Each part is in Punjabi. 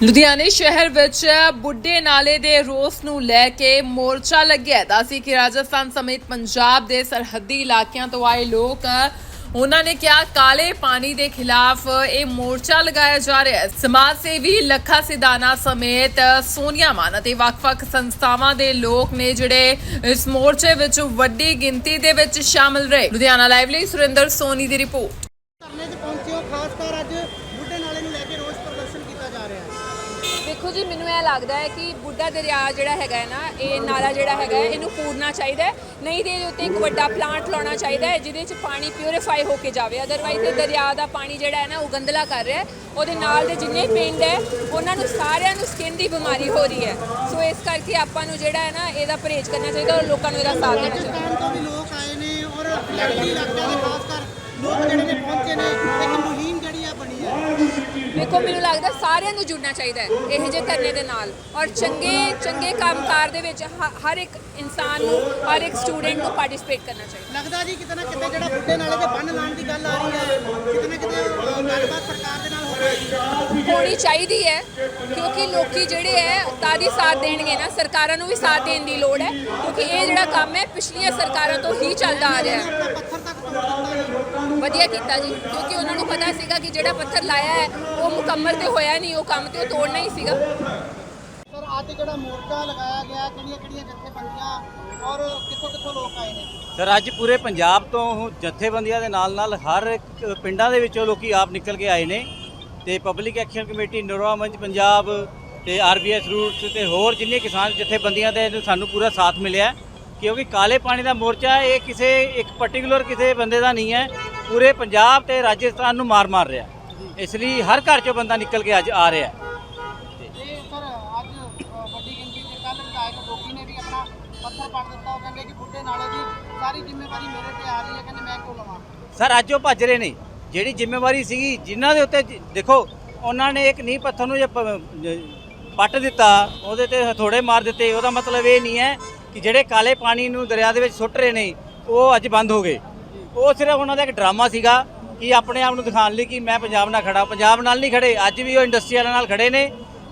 ਲੁਧਿਆਣੇ ਸ਼ਹਿਰ ਵਿੱਚ ਬੁੱਢੇ ਨਾਲੇ ਦੇ ਰੋਸ ਨੂੰ ਲੈ ਕੇ ਮੋਰਚਾ ਲੱਗਿਆ। ਦੱਸੀ ਕਿ ਰਾਜਸਥਾਨ ਸਮੇਤ ਪੰਜਾਬ ਦੇ ਸਰਹੱਦੀ ਇਲਾਕਿਆਂ ਤੋਂ ਆਏ ਲੋਕ, ਉਹਨਾਂ ਨੇ ਕਿਹਾ, ਕਾਲੇ ਪਾਣੀ ਦੇ ਖਿਲਾਫ ਇਹ ਮੋਰਚਾ ਲਗਾਇਆ ਜਾ ਰਿਹਾ ਹੈ। ਸਮਾਜ ਸੇਵੀ ਲੱਖਾ ਸਿਧਾਨਾ ਸਮੇਤ ਸੋਨੀਆ ਮਾਨ ਅਤੇ ਵੱਖ-ਵੱਖ ਸੰਸਥਾਵਾਂ ਦੇ ਲੋਕ ਨੇ ਜਿਹੜੇ ਇਸ ਮੋਰਚੇ ਵਿੱਚ ਵੱਡੀ ਗਿਣਤੀ ਦੇ ਵਿੱਚ ਸ਼ਾਮਲ ਰਹੇ। ਲੁਧਿਆਣਾ ਲਾਈਵ ਲਈ ਸੁਰਿੰਦਰ ਸੋਨੀ ਦੀ ਰਿਪੋਰਟ ਧਰਨੇ 'ਚ ਪਹੁੰਚੇ ਹੋ ਖਾਸ ਕਰ ਅੱਜ ਬੁੱਢੇ ਨਾਲੇ ਨੂੰ ਲੈ ਕੇ ਰੋਸ ਪ੍ਰਦਰਸ਼ਨ ਕੀਤਾ ਜਾ ਰਿਹਾ ਹੈ ਦੇਖੋ ਜੀ, ਮੈਨੂੰ ਇਹ ਲੱਗਦਾ ਹੈ ਕਿ ਬੁੱਢਾ ਦਰਿਆ ਜਿਹੜਾ ਹੈਗਾ ਹੈ ਨਾ, ਇਹ ਨਾਲਾ ਜਿਹੜਾ ਹੈਗਾ ਹੈ, ਇਹਨੂੰ ਪੂਰਨਾ ਚਾਹੀਦਾ ਹੈ। ਨਹੀਂ ਤੇ ਇਹਦੇ ਉੱਤੇ ਇੱਕ ਵੱਡਾ ਪਲਾਂਟ ਲਾਉਣਾ ਚਾਹੀਦਾ ਹੈ, ਜਿਹਦੇ 'ਚ ਪਾਣੀ ਪਿਊਰੀਫਾਈ ਹੋ ਕੇ ਜਾਵੇ। ਅਦਰਵਾਈਜ਼ ਇਹ ਦਰਿਆ ਦਾ ਪਾਣੀ ਜਿਹੜਾ ਹੈ ਨਾ, ਉਹ ਗੰਦਲਾ ਕਰ ਰਿਹਾ ਹੈ। ਉਹਦੇ ਨਾਲ ਦੇ ਜਿੰਨੇ ਪਿੰਡ ਹੈ, ਉਹਨਾਂ ਨੂੰ ਸਾਰਿਆਂ ਨੂੰ ਸਕਿਨ ਦੀ ਬਿਮਾਰੀ ਹੋ ਰਹੀ ਹੈ। ਸੋ ਇਸ ਕਰਕੇ ਆਪਾਂ ਨੂੰ ਜਿਹੜਾ ਹੈ ਨਾ, ਇਹਦਾ ਪਰਹੇਜ਼ ਕਰਨਾ ਚਾਹੀਦਾ ਔਰ ਲੋਕਾਂ ਨੂੰ ਇਹਦਾ ਸਾਥ ਦੇਣਾ ਚਾਹੀਦਾ। ਰਾਜਸਥਾਨ ਤੋਂ ਵੀ ਲੋਕ ਆਏ ਨੇ ਔਰ ਲੜਕੀ ਇਲਾਕਿਆਂ ਦੇ ਖਾਸ ਕਰ ਲੋਕ ਜਿਹੜੇ ਨੇ ਪਹੁੰਚੇ ਨੇ ਇੱਕ ਮੁਹਿੰਮ ਦੇਖੋ ਮੈਨੂੰ ਲੱਗਦਾ ਸਾਰਿਆਂ ਨੂੰ ਜੁੜਨਾ ਚਾਹੀਦਾ ਹੈ ਇਹ ਜੇ ਧਰਨੇ ਦੇ ਨਾਲ। ਔਰ ਚੰਗੇ ਚੰਗੇ ਕੰਮਕਾਰ ਦੇ ਵਿੱਚ ਹ- ਹਰ ਇੱਕ ਇਨਸਾਨ ਨੂੰ ਹਰ ਇੱਕ ਸਟੂਡੈਂਟ ਨੂੰ ਪਾਰਟਿਸਿਪੇਟ ਕਰਨਾ ਚਾਹੀਦਾ। ਲੱਗਦਾ ਜੀ ਕਿਤੇ ਨਾ ਕਿਤੇ ਜਿਹੜਾ ਬੁੱਢੇ ਨਾਲੇ ਦੇ ਬੰਨ ਲਾਉਣ ਦੀ ਗੱਲ ਆ ਰਹੀ ਹੈ ਕਿਤੇ ਨਾ ਕਿਤੇ ਗੱਲਬਾਤ ਸਰਕਾਰ ਦੇ ਨਾਲ ਹੋ ਰਹੀ ਹੈ। ਹੋਣੀ ਚਾਹੀਦੀ ਹੈ ਕਿਉਂਕਿ ਲੋਕੀ ਜਿਹੜੇ ਹੈ ਤਾਂ ਹੀ ਸਾਥ ਦੇਣਗੇ ਨਾ। ਸਰਕਾਰਾਂ ਨੂੰ ਵੀ ਸਾਥ ਦੇਣ ਦੀ ਲੋੜ ਹੈ ਕਿਉਂਕਿ ਇਹ ਜਿਹੜਾ ਕੰਮ ਹੈ ਪਿਛਲੀਆਂ ਸਰਕਾਰਾਂ ਤੋਂ ਹੀ ਚੱਲਦਾ ਆ ਰਿਹਾ ਹੈ। ਆਪਣਾ ਪੱਥਰ ਤੱਕ ਤੋੜ ਦਿੱਤਾ ਜੀ। ਵਧੀਆ ਕੀਤਾ ਜੀ ਕਿਉਂਕਿ ਉਹਨਾਂ ਨੂੰ ਪਤਾ ਸੀਗਾ ਕਿ ਜਿਹੜਾ ਪੱਥਰ ਲਾਇਆ ਹੈ ਉਹ ਮੁਕੰਮਲ ਤੇ ਹੋਇਆ ਨਹੀਂ ਉਹ ਕੰਮ ਤੇ ਉਹ ਤੋੜਨਾ ਹੀ ਸੀਗਾ। ਸਰ ਅੱਜ ਜਿਹੜਾ ਮੋਰਚਾ ਲਗਾਇਆ ਗਿਆ ਕਿਹੜੀਆਂ ਕਿਹੜੀਆਂ ਜਥੇਬੰਦੀਆਂ ਔਰ ਕਿੱਥੋਂ ਕਿੱਥੋਂ ਲੋਕ ਆਏ ਨੇ? ਸਰ ਅੱਜ ਪੂਰੇ ਪੰਜਾਬ ਤੋਂ ਜਥੇਬੰਦੀਆਂ ਦੇ ਨਾਲ ਨਾਲ ਹਰ ਇੱਕ ਪਿੰਡਾਂ ਦੇ ਵਿੱਚੋਂ ਲੋਕੀ ਆਪ ਨਿਕਲ ਕੇ ਆਏ ਨੇ ਤੇ ਪਬਲਿਕ ਐਕਸ਼ਨ ਕਮੇਟੀ ਨਰਵਾ ਮੰਚ ਪੰਜਾਬ ਤੇ ਆਰਬੀਐਸ ਰੂਟਸ ਤੇ ਹੋਰ ਜਿੰਨੇ ਕਿਸਾਨ ਜਥੇਬੰਦੀਆਂ ਦੇ ਸਾਨੂੰ ਪੂਰਾ ਸਾਥ ਮਿਲਿਆ ਕਿਉਂਕਿ ਕਾਲੇ ਪਾਣੀ ਦਾ ਮੋਰਚਾ ਇਹ ਕਿਸੇ ਇੱਕ ਪਾਰਟਿਕੂਲਰ ਕਿਸੇ ਬੰਦੇ ਦਾ ਨਹੀਂ ਹੈ। ਪੂਰੇ ਪੰਜਾਬ ਤੇ ਰਾਜਸਥਾਨ ਨੂੰ ਮਾਰ ਮਾਰ ਰਿਹਾ। ਇਸ ਲਈ ਹਰ ਘਰ ਚੋਂ ਬੰਦਾ ਨਿਕਲ ਕੇ ਅੱਜ ਆ ਰਿਹਾ। ਸਰ ਅੱਜ ਉਹ ਭੱਜ ਰਹੇ ਨੇ। ਜਿਹੜੀ ਜ਼ਿੰਮੇਵਾਰੀ ਸੀਗੀ ਜਿਨ੍ਹਾਂ ਦੇ ਉੱਤੇ ਦੇਖੋ ਉਹਨਾਂ ਨੇ ਇੱਕ ਨੀਂਹ ਪੱਥਰ ਨੂੰ ਜ- ਪੱਟ ਦਿੱਤਾ ਉਹਦੇ ਤੇ ਹਥੋੜੇ ਮਾਰ ਦਿੱਤੇ। ਉਹਦਾ ਮਤਲਬ ਇਹ ਨਹੀਂ ਹੈ ਕਿ ਜਿਹੜੇ ਕਾਲੇ ਪਾਣੀ ਨੂੰ ਦਰਿਆ ਦੇ ਵਿੱਚ ਸੁੱਟ ਰਹੇ ਨੇ ਉਹ ਅੱਜ ਬੰਦ ਹੋ ਗਏ। ਉਹ ਸਿਰਫ ਉਹਨਾਂ ਦਾ ਇੱਕ ਡਰਾਮਾ ਸੀਗਾ ਕਿ ਆਪਣੇ ਆਪ ਨੂੰ ਦਿਖਾਉਣ ਲਈ ਕਿ ਮੈਂ ਪੰਜਾਬ ਨਾਲ ਖੜਾ, ਪੰਜਾਬ ਨਾਲ ਨਹੀਂ ਖੜੇ, ਅੱਜ ਵੀ ਉਹ ਇੰਡਸਟਰੀ ਵਾਲਿਆਂ ਨਾਲ ਖੜੇ ਨੇ,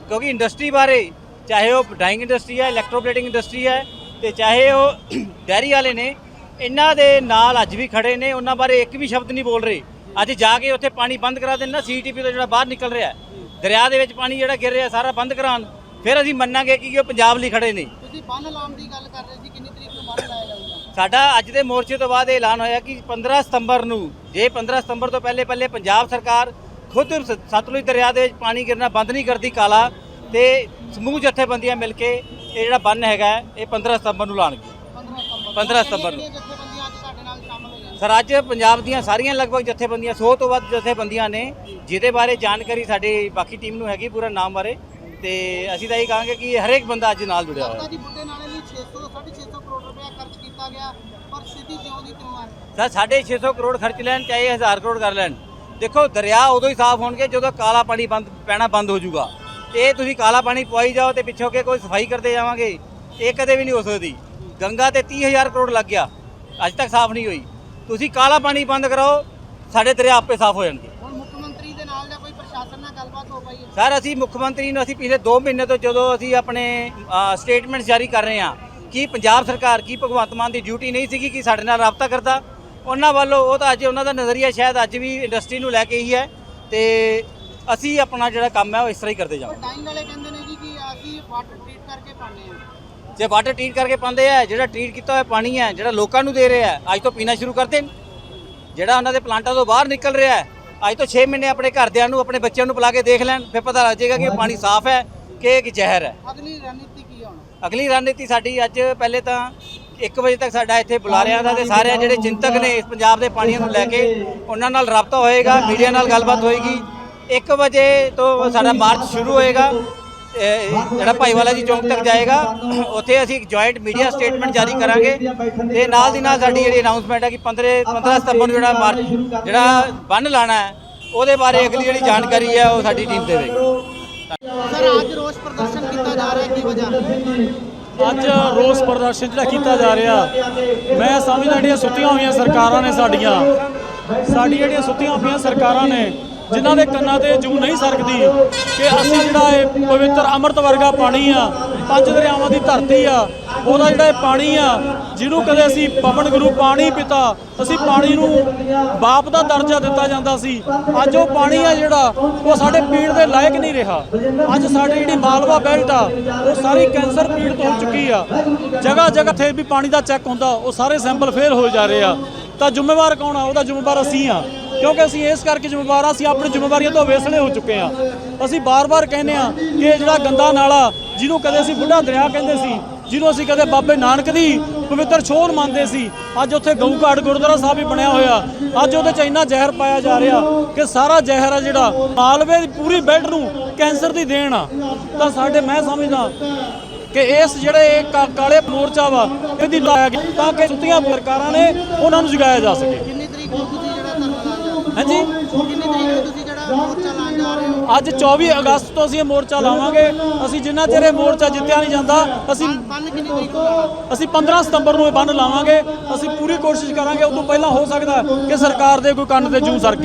ਕਿਉਂਕਿ ਇੰਡਸਟਰੀ ਬਾਰੇ ਚਾਹੇ ਉਹ ਡਾਈਂਗ ਇੰਡਸਟਰੀ ਹੈ ਇਲੈਕਟ੍ਰੋਪਲੇਟਿੰਗ ਇੰਡਸਟਰੀ ਹੈ ਤੇ ਚਾਹੇ ਉਹ ਡੈਰੀ ਵਾਲੇ ਨੇ, ਇਹਨਾਂ ਦੇ ਨਾਲ ਅੱਜ ਵੀ ਖੜੇ ਨੇ, ਉਹਨਾਂ ਬਾਰੇ ਇੱਕ ਵੀ ਸ਼ਬਦ ਨਹੀਂ ਬੋਲ ਰਹੇ। ਅੱਜ ਜਾ ਕੇ ਉੱਥੇ ਪਾਣੀ ਬੰਦ ਕਰਾ ਦੇਣ ਨਾ ਸੀਟੀਪੀ ਤੋਂ ਜਿਹੜਾ ਬਾਹਰ ਨਿਕਲ ਰਿਹਾ ਦਰਿਆ ਦੇ ਵਿੱਚ ਪਾਣੀ ਜਿਹੜਾ ਗਿਰ ਰਿਹਾ, ਸਾਰਾ ਬੰਦ ਕਰਾਉਣ, ਫਿਰ ਅਸੀਂ ਮੰਨਾਂਗੇ ਕਿ ਉਹ ਪੰਜਾਬ ਲਈ ਖੜੇ ਨੇ। ਤੁਸੀਂ ਬੰਨ ਲਾਉਣ ਦੀ ਗੱਲ ਕਰ ਰਹੇ ਸੀ, ਕਿੰਨੀ ਤਰੀਕ ਨੂੰ ਬੰਨ ਲਾਇਆ ਸਾਡਾ ਅੱਜ ਦੇ ਮੋਰਚੇ ਤੋਂ ਬਾਅਦ ਇਹ ਐਲਾਨ ਹੋਇਆ ਕਿ 15 ਸਤੰਬਰ ਨੂੰ ਜੇ 15 ਸਤੰਬਰ ਤੋਂ ਪਹਿਲੇ ਪਹਿਲੇ ਪੰਜਾਬ ਸਰਕਾਰ ਖੁਦ ਸਤਲੁਜ ਦਰਿਆ ਦੇ ਵਿੱਚ ਪਾਣੀ ਗਿਰਨਾ ਬੰਦ ਨਹੀਂ ਕਰਦੀ ਕਾਲਾ ਤੇ ਸਮੂਹ ਜਥੇਬੰਦੀਆਂ ਮਿਲ ਕੇ ਇਹ ਜਿਹੜਾ ਬੰਨ ਹੈਗਾ ਇਹ 15 ਸਤੰਬਰ ਨੂੰ ਲਾਣਗੇ। 15 ਸਤੰਬਰ। 15 ਸਤੰਬਰ ਨੂੰ। ਸਰ ਅੱਜ ਪੰਜਾਬ ਦੀਆਂ ਸਾਰੀਆਂ ਲਗਭਗ ਜਥੇਬੰਦੀਆਂ 100 ਤੋਂ ਵੱਧ ਜਥੇਬੰਦੀਆਂ ਨੇ ਜਿਹਦੇ ਬਾਰੇ ਜਾਣਕਾਰੀ ਸਾਡੀ ਬਾਕੀ ਟੀਮ ਨੂੰ ਹੈਗੀ ਪੂਰਾ ਨਾਮ ਬਾਰੇ ਤੇ ਅਸੀਂ ਤਾਂ ਇਹ ਕਹਾਂਗੇ ਕਿ ਹਰੇਕ ਬੰਦਾ ਅੱਜ ਨਾਲ ਜੁੜਿਆ ਹੋਇਆ ਲੱਗਦਾ ਜੀ ਬੁੱਢੇ ਨਾਲੇ ਲਈ 600 650 ਕਰੋੜ ਰੁਪਏ ਕੀਤਾ ਗਿਆ ਪਰ ਸਥਿਤੀ ਜਿਉਂ ਦੀ ਤਿਉਂ ਹੈ। ਸਰ 650 ਕਰੋੜ ਖਰਚ ਲੈਣ ਚਾਹੇ 1000 ਕਰੋੜ ਕਰ ਲੈਣ। ਦੇਖੋ ਦਰਿਆ ਉਦੋਂ ਹੀ ਸਾਫ਼ ਹੋਣਗੇ ਜਦੋਂ ਕਾਲਾ ਪਾਣੀ ਬੰਦ ਪੈਣਾ ਬੰਦ ਹੋ ਜਾਊਗਾ। ਇਹ ਤੁਸੀਂ ਕਾਲਾ ਪਾਣੀ ਪਵਾਈ ਜਾਓ ਤੇ ਪਿੱਛੋਂ ਕੇ ਕੋਈ ਸਫ਼ਾਈ ਕਰਦੇ ਜਾਵਾਂਗੇ ਇਹ ਕਦੇ ਵੀ ਨਹੀਂ ਹੋ ਸਕਦੀ। ਗੰਗਾ ਤੇ 30000 ਕਰੋੜ ਲੱਗ ਗਿਆ ਅੱਜ ਤੱਕ ਸਾਫ਼ ਨਹੀਂ ਹੋਈ। ਤੁਸੀਂ ਕਾਲਾ ਪਾਣੀ ਬੰਦ ਕਰਾਓ ਸਾਡੇ ਦਰਿਆ ਆਪੇ ਸਾਫ਼ ਹੋ ਜਾਣਗੇ। ਹੁਣ ਮੁੱਖ ਮੰਤਰੀ ਦੇ ਨਾਲ ਜਾਂ ਕੋਈ ਪ੍ਰਸ਼ਾਸਨ ਨਾਲ ਗੱਲਬਾਤ ਹੋ ਪਾਈ ਹੈ? ਸਰ ਅਸੀਂ ਮੁੱਖ ਮੰਤਰੀ ਨੂੰ ਅਸੀਂ ਪਿਛਲੇ 2 ਮਹੀਨੇ ਤੋਂ ਜਦੋਂ ਅਸੀਂ ਆਪਣੇ ਸਟੇਟਮੈਂਟਸ ਜਾਰੀ ਕਰ ਰਹੇ ਹਾਂ ਕਿ ਪੰਜਾਬ ਸਰਕਾਰ ਕੀ ਭਗਵੰਤ ਮਾਨ ਦੀ ਡਿਊਟੀ ਨਹੀਂ ਸੀਗੀ ਕਿ ਸਾਡੇ ਨਾਲ ਰਾਬਤਾ ਕਰਦਾ? ਉਹਨਾਂ ਵੱਲੋਂ ਉਹ ਤਾਂ ਅੱਜ ਉਹਨਾਂ ਦਾ ਨਜ਼ਰੀਆ ਸ਼ਾਇਦ ਅੱਜ ਵੀ ਇੰਡਸਟਰੀ ਨੂੰ ਲੈ ਕੇ ਹੀ ਹੈ ਤੇ ਅਸੀਂ ਆਪਣਾ ਜਿਹੜਾ ਕੰਮ ਹੈ ਉਹ ਇਸ ਤਰ੍ਹਾਂ ਹੀ ਕਰਦੇ ਜਾਵਾਂਗੇ। ਡਾਈਂਗ ਵਾਲੇ ਕਹਿੰਦੇ ਨੇ ਜੀ ਕਿ ਅਸੀਂ ਵਾਟਰ ਟ੍ਰੀਟ ਕਰਕੇ ਪਾਣੇ ਆ ਜੇ ਵਾਟਰ ਟ੍ਰੀਟ ਕਰਕੇ ਪਾਉਂਦੇ ਆ ਜਿਹੜਾ ਟ੍ਰੀਟ ਕੀਤਾ ਹੋਇਆ ਪਾਣੀ ਹੈ ਜਿਹੜਾ ਲੋਕਾਂ ਨੂੰ ਦੇ ਰਹੇ ਅੱਜ ਤੋਂ ਪੀਣਾ ਸ਼ੁਰੂ ਕਰ ਦੇਣ। ਜਿਹੜਾ ਉਹਨਾਂ ਦੇ ਪਲਾਂਟਾਂ ਤੋਂ ਬਾਹਰ ਨਿਕਲ ਰਿਹਾ ਹੈ ਅੱਜ ਤੋਂ 6 ਮਹੀਨੇ ਆਪਣੇ ਘਰਦਿਆਂ ਨੂੰ ਆਪਣੇ ਬੱਚਿਆਂ ਨੂੰ ਪਿਲਾ ਕੇ ਦੇਖ ਲੈਣ ਫਿਰ ਪਤਾ ਲੱਗ ਜਾਏਗਾ ਕਿ ਪਾਣੀ ਸਾਫ਼ ਹੈ ਕਿ ਇਹ ਜ਼ਹਿਰ ਹੈ। ਅਗਲੀ ਰਣਨੀਤੀ ਕੀ ਹੁਣ? ਅਗਲੀ ਰਣਨੀਤੀ ਸਾਡੀ ਅੱਜ ਪਹਿਲੇ ਤਾਂ 1 ਵਜੇ ਤੱਕ ਸਾਡਾ ਇੱਥੇ ਬੁਲਾਰਿਆਂ ਦਾ ਤੇ ਸਾਰੇ ਜਿਹੜੇ ਚਿੰਤਕ ਨੇ ਪੰਜਾਬ ਦੇ ਪਾਣੀਆਂ ਨੂੰ ਲੈ ਕੇ, ਉਹਨਾਂ ਨਾਲ ਰਾਬਤਾ ਹੋਏਗਾ, ਮੀਡੀਆ ਨਾਲ ਗੱਲਬਾਤ ਹੋਏਗੀ। 1 ਵਜੇ ਤੋਂ ਸਾਡਾ ਮਾਰਚ ਸ਼ੁਰੂ ਹੋਏਗਾ ਜਿਹੜਾ ਭਾਈਵਾਲਾ ਜੀ ਚੌਂਕ ਤੱਕ ਜਾਏਗਾ, ਉੱਥੇ ਅਸੀਂ ਇੱਕ ਜੁਆਇੰਟ ਮੀਡੀਆ ਸਟੇਟਮੈਂਟ ਜਾਰੀ ਕਰਾਂਗੇ। ਤੇ ਨਾਲ ਦੀ ਨਾਲ ਸਾਡੀ ਜਿਹੜੀ ਅਨਾਉਂਸਮੈਂਟ ਹੈ ਕਿ 15 15 ਸਤੰਬਰ ਨੂੰ ਜਿਹੜਾ ਮਾਰਚ, ਜਿਹੜਾ ਬੰਨ ਲਾਣਾ ਹੈ, ਉਹਦੇ ਬਾਰੇ ਅਗਲੀ ਜਿਹੜੀ ਜਾਣਕਾਰੀ ਹੈ ਉਹ ਸਾਡੀ ਟੀਮ ਦੇਵੇਗੀ। ਸਰ, ਅੱਜ ਰੋਸ ਪ੍ਰਦਰਸ਼ਨ ਕੀਤਾ ਜਾ ਰਿਹਾ ਕੀ ਵਜ੍ਹਾ? ਅੱਜ ਰੋਸ ਪ੍ਰਦਰਸ਼ਨ ਜਿਹੜਾ ਕੀਤਾ ਜਾ ਰਿਹਾ, ਮੈਂ ਸਮਝਦਾ ਜਿਹੜੀਆਂ ਸੁੱਤੀਆਂ ਹੋਈਆਂ ਸਰਕਾਰਾਂ ਨੇ ਸਾਡੀਆਂ, ਸਾਡੀ ਜਿਹੜੀਆਂ ਸੁੱਤੀਆਂ ਹੋਈਆਂ ਸਰਕਾਰਾਂ ਨੇ, ਜਿਨ੍ਹਾਂ ਦੇ ਕੰਨਾਂ ਤੇ ਜੂ ਨਹੀਂ ਸਰਕਦੀ, ਕਿ ਅਸੀਂ ਜਿਹੜਾ ਇਹ ਪਵਿੱਤਰ ਅੰਮ੍ਰਿਤ ਵਰਗਾ ਪਾਣੀ ਆ, ਪੰਜ ਦਰਿਆਵਾਂ ਦੀ ਧਰਤੀ ਆ ਉਹਦਾ ਜਿਹੜਾ ਇਹ ਪਾਣੀ ਆ, ਜਿਹਨੂੰ ਕਦੇ ਅਸੀਂ ਪਵਨ ਗੁਰੂ ਪਾਣੀ ਪਿਤਾ, ਅਸੀਂ ਪਾਣੀ ਨੂੰ ਬਾਪ ਦਾ ਦਰਜਾ ਦਿੱਤਾ ਜਾਂਦਾ ਸੀ। ਅੱਜ ਉਹ ਪਾਣੀ ਆ ਜਿਹੜਾ, ਉਹ ਸਾਡੇ ਪੀਣ ਦੇ ਲਾਇਕ ਨਹੀਂ ਰਿਹਾ। ਅੱਜ ਸਾਡੀ ਜਿਹੜੀ ਮਾਲਵਾ ਬੈਲਟ ਆ, ਉਹ ਸਾਰੀ ਕੈਂਸਰ ਪੀੜਤ ਹੋ ਚੁੱਕੀ ਆ। ਜਗ੍ਹਾ ਜਗ੍ਹਾ ਤੇ ਵੀ ਪਾਣੀ ਦਾ ਚੈੱਕ ਹੁੰਦਾ, ਉਹ ਸਾਰੇ ਸੈਂਪਲ ਫੇਲ ਹੋ ਜਾ ਰਹੇ ਆ। ਤਾਂ ਜ਼ਿੰਮੇਵਾਰ ਕੌਣ ਆ? ਉਹਦਾ ਜ਼ਿੰਮੇਵਾਰ ਅਸੀਂ ਆ। ਕਿਉਂਕਿ ਅਸੀਂ ਇਸ ਕਰਕੇ ਜ਼ਿੰਮੇਵਾਰ ਆ, ਅਸੀਂ ਆਪਣੀ ਜ਼ਿੰਮੇਵਾਰੀਆਂ ਤੋਂ ਵੇਸਲੇ ਹੋ ਚੁੱਕੇ ਆ। ਅਸੀਂ ਬਾਰ-ਬਾਰ ਕਹਿੰਦੇ ਆ ਕਿ ਇਹ ਜਿਹੜਾ ਗੰਦਾ ਨਾਲਾ, ਜਿਹਨੂੰ ਕਦੇ ਅਸੀਂ ਬੁੱਢਾ ਦਰਿਆ ਕਹਿੰਦੇ ਸੀ ਜਿਹਨੂੰ ਅਸੀਂ ਕਦੇ ਬਾਬੇ ਨਾਨਕ ਦੀ ਪਵਿੱਤਰ ਛੋਹ ਮੰਨਦੇ ਸੀ। ਅੱਜ ਉੱਥੇ ਗਊ ਘਾਟ ਗੁਰਦੁਆਰਾ ਸਾਹਿਬ ਵੀ ਬਣਿਆ ਹੋਇਆ। ਅੱਜ ਉਹਦੇ ਚ ਇੰਨਾ ਜ਼ਹਿਰ ਪਾਇਆ ਜਾ ਰਿਹਾ ਕਿ ਸਾਰਾ ਜ਼ਹਿਰ ਆ ਜਿਹੜਾ ਮਾਲਵੇ ਦੀ ਪੂਰੀ ਬੈਲਟ ਨੂੰ ਕੈਂਸਰ ਦੀ ਦੇਣ ਆ। ਤਾਂ ਸਾਡੇ ਮੈਂ ਸਮਝਦਾ ਕਿ ਇਸ ਜਿਹੜੇ ਇਹ ਕਾਲੇ ਮੋਰਚਾ ਵਾ ਇਹਦੀ ਲਾਇਆ ਗਿਆ ਤਾਂ ਕਿ ਸੁੱਤੀਆਂ ਸਰਕਾਰਾਂ ਨੇ ਉਹਨਾਂ ਨੂੰ ਜਗਾਇਆ ਜਾ ਸਕੇ। ਕਿੰਨੀ ਤਰੀਕ ਨੂੰ ਤੁਸੀਂ ਜਿਹੜਾ ਧਰਨਾ ਹੋ ਹਾਂਜੀ? ਕਿੰਨੀ ਤਰੀਕ ਨੂੰ ਤੁਸੀਂ ਮੋਰਚਾ ਲਾਉਣ ਜਾ ਰਹੇ ਹੋ ਅੱਜ 24 ਅਗਸਤ ਤੋਂ ਅਸੀਂ ਇਹ ਮੋਰਚਾ ਲਾਵਾਂਗੇ। ਅਸੀਂ ਜਿੰਨਾ ਚਿਰ ਇਹ ਮੋਰਚਾ ਜਿੱਤਿਆ ਨਹੀਂ ਜਾਂਦਾ, ਅਸੀਂ ਬੰਨ ਕਿੰਨੀ ਤਰੀਕ ਨੂੰ ਲਾਉਣਾ ਅਸੀਂ 15 ਸਤੰਬਰ ਨੂੰ ਇਹ ਬੰਨ ਲਾਵਾਂਗੇ। ਅਸੀਂ ਪੂਰੀ ਕੋਸ਼ਿਸ਼ ਕਰਾਂਗੇ, ਉਦੋਂ ਪਹਿਲਾਂ ਹੋ ਸਕਦਾ ਕਿ ਸਰਕਾਰ ਦੇ ਕੋਈ ਕੰਨ ਤੇ ਜੂੰ ਸਰਕੇ